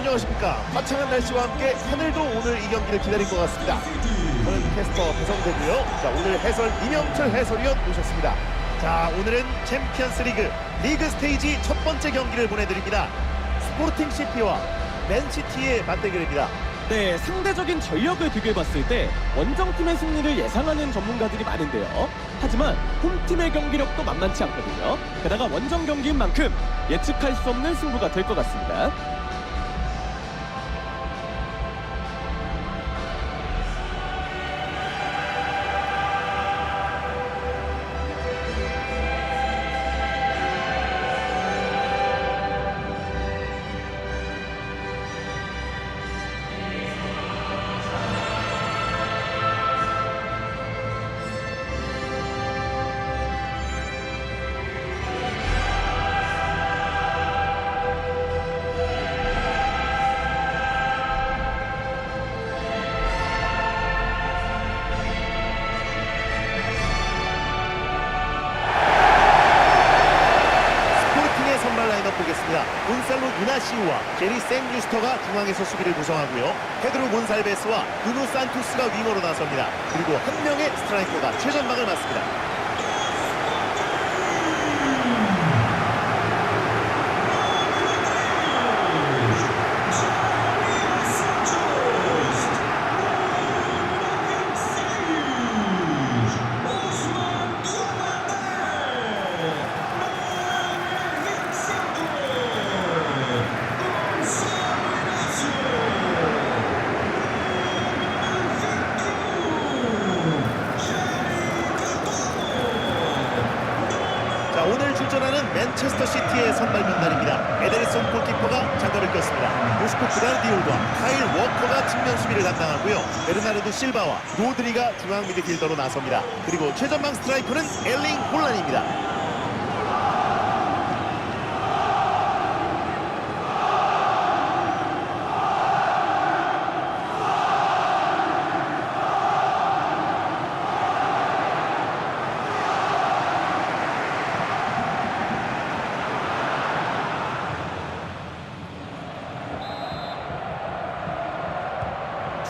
안녕하십니까. 화창한 날씨와 함께 하늘도 오늘 이 경기를 기다린 것 같습니다. 저는 캐스터 배성재고요. 자, 오늘 해설 이명철 해설위원 모셨습니다. 자, 오늘은 챔피언스 리그 리그 스테이지 첫 번째 경기를 보내드립니다. 스포팅 시티와 맨시티의 맞대결입니다. 네, 상대적인 전력을 비교해봤을 때 원정팀의 승리를 예상하는 전문가들이 많은데요. 하지만 홈팀의 경기력도 만만치 않거든요. 게다가 원정 경기인 만큼 예측할 수 없는 승부가 될 것 같습니다. 보겠습니다. 곤살로 유나시우와 제리 생유스터가 중앙에서 수비를 구성하고요. 페드로 곤살베스와 누누 산투스가 윙어로 나섭니다. 그리고 한 명의 스트라이커가 최전방을 맡습니다. 맨체스터 시티의 선발 명단입니다. 에데르손 골키퍼가 장갑을 꼈습니다. 모스코 그라디올과 카일 워커가 측면 수비를 담당하고요. 베르나르도 실바와 로드리가 중앙 미드필더로 나섭니다. 그리고 최전방 스트라이커는 엘링 홀란입니다.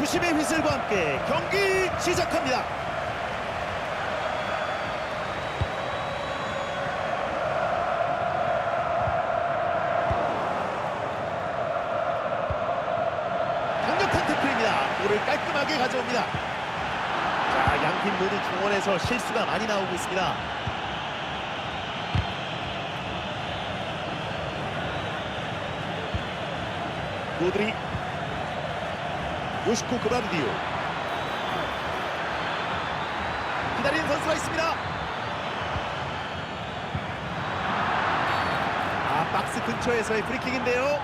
주심의 휘슬과 함께 경기 시작합니다. 강력한 태클입니다. 볼을 깔끔하게 가져옵니다. 자, 양팀 모두 중원에서 실수가 많이 나오고 있습니다. 로드리 요시코 그바르디오. 기다리는 선수가 있습니다. 아 박스 근처에서의 프리킥인데요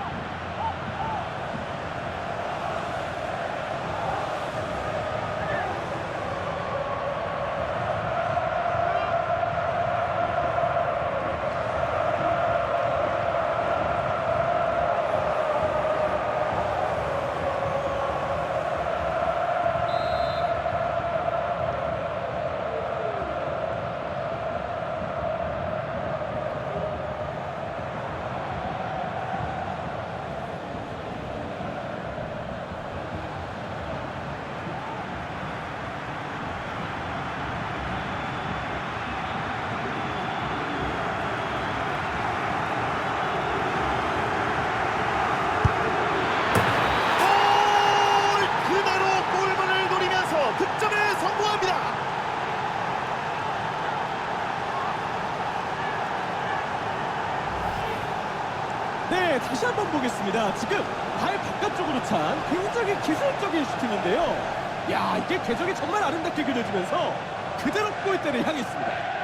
골 그대로 골문을 노리면서 득점에 성공합니다 네, 다시 한번 보겠습니다. 지금 발 바깥쪽으로 찬 굉장히 기술적인 슈팅인데요. 야, 이게 궤적이 정말 아름답게 그려지면서 그대로 골대를 향했습니다.